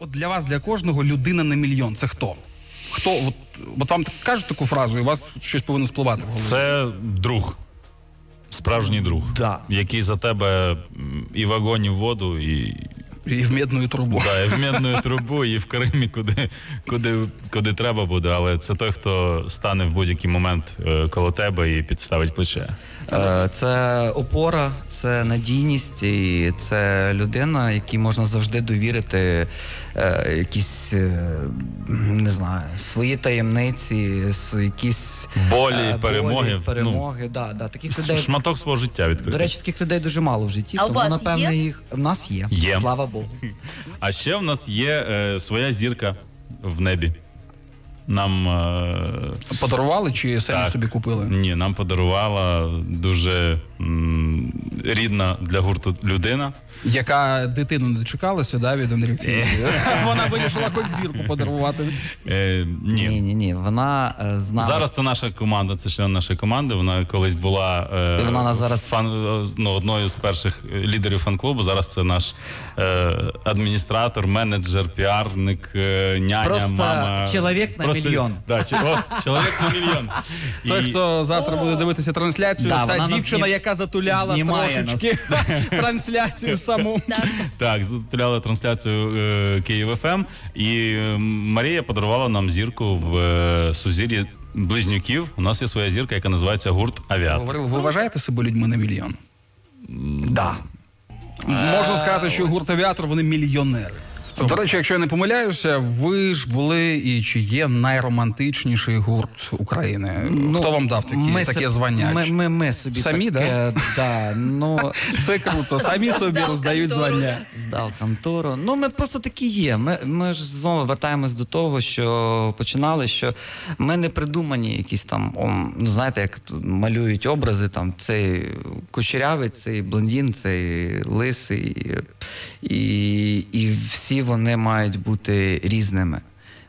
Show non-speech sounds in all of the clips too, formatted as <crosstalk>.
От для вас, для кожного людина на мільйон. Це хто? Хто? От, от вам кажуть таку фразу, і у вас щось повинно спливати в голові. Це друг. Справжній друг, Да. який за тебе і в огонь, і в воду, і, І в медну трубу. да, і в медну трубу, і в Кримі, куди, куди, куди треба буде. Але це той, хто стане в будь-який момент е, коло тебе і підставить плече. Е, Це опора, це надійність, і це людина, якій можна завжди довірити е, якісь, не знаю, свої таємниці, якісь Болі, перемоги, ну, перемоги. Да, да. Таких людей, Шматок свого життя відкрити. до речі, таких людей дуже мало в житті. А у тому, вас напевне, є? їх в нас є. Є. Слава Богу. А ще в нас є е, своя зірка в небі. Нам е, Подарували чи самі Так. собі купили? Ні, нам подарувала дуже м, рідна для гурту людина. Яка дитину не дочекалася, да, від Андрюхи? <laughs> Вона вирішила хоч зірку подарувати. Е, ні. Ні, ні, ні. Вона е, знала. Зараз це наша команда, це член нашої команди. Вона колись була е, вона на зараз- фан, е, ну, одною з перших е, лідерів фан-клубу. Зараз це наш е, адміністратор, менеджер, піарник, е, няня, Просто мама. чоловік на мільйон. <laughs> Да, чи- о, чоловік на мільйон. Той, І- хто завтра буде дивитися трансляцію, Да, та вона нас дівчина, знім- яка затуляла знімає трошечки <laughs> трансляцію саму. Так. Затуляли трансляцію е, Київ ФМ, і е, Марія подарувала нам зірку в е, сузір'ї близнюків. У нас є своя зірка, яка називається гурт Авіатор. Ви вважаєте себе людьми на мільйон? Так. Можна сказати, що гурт авіатор вони мільйонери. До речі, якщо я не помиляюся, ви ж були і чи є найромантичніший гурт України? Хто вам дав такі, таке се- звання? Ми, ми, ми собі Самі, таке, да? ну, <laughs> Це круто. Самі собі роздають звання. здав контору. Ну, ми просто такі є. Ми, ми ж знову вертаємось до того, що починали, що ми не придумані якісь там, о, ну, знаєте, як малюють образи, там цей кучерявий, цей блондін, цей лисий. І, і всі вони мають бути різними.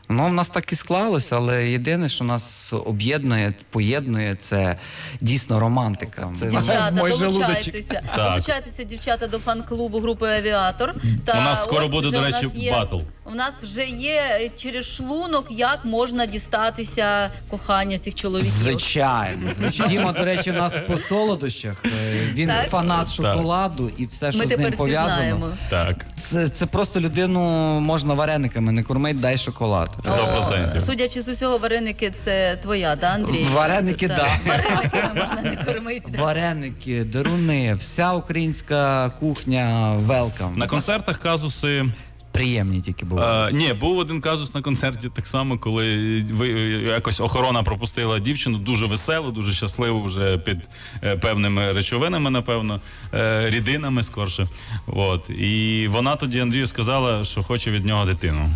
Воно в нас так і склалося, але єдине, що нас об'єднує, поєднує, це дійсно романтика. Це Дівчата, мой долучайтеся. Так. Долучайтеся, дівчата, до фан-клубу групи Авіатор. У нас скоро ось буде, вже до у речі, нас є- батл. У нас вже є е, через шлунок, як можна дістатися кохання цих чоловіків. Звичайно, звичайно. Діма, до речі, в нас по солодощах. Е, Він Так? фанат шоколаду і все, що Ми з ним пов'язано. знаємо. Так, Це, це просто людину можна варениками не кормить, дай шоколад. сто процентів. Судячи з усього, вареники це твоя, да, Андрій? Вареники, Так. да. Варениками можна не кормити. да. Вареники, деруни, вся українська кухня велкам. На концертах казуси. Приємні тільки бувають. Е, ні, був один казус на концерті, так само, коли ви е, якось охорона пропустила дівчину, дуже веселу, дуже щасливу, вже під е, певними речовинами, напевно, е, рідинами скорше. От. І вона тоді Андрію сказала, що хоче від нього дитину.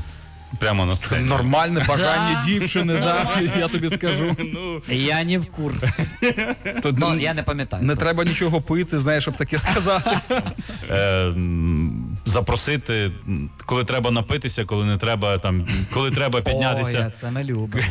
Прямо на сцені. Нормальне бажання дівчини, да, я тобі скажу. Ну, Я не в курсі. Тут Ну, я не пам'ятаю. не просто. треба нічого пити, знаєш, щоб таке сказати. е, запросити, коли треба напитися, коли не треба там, коли треба піднятися. Ой, це не любимо.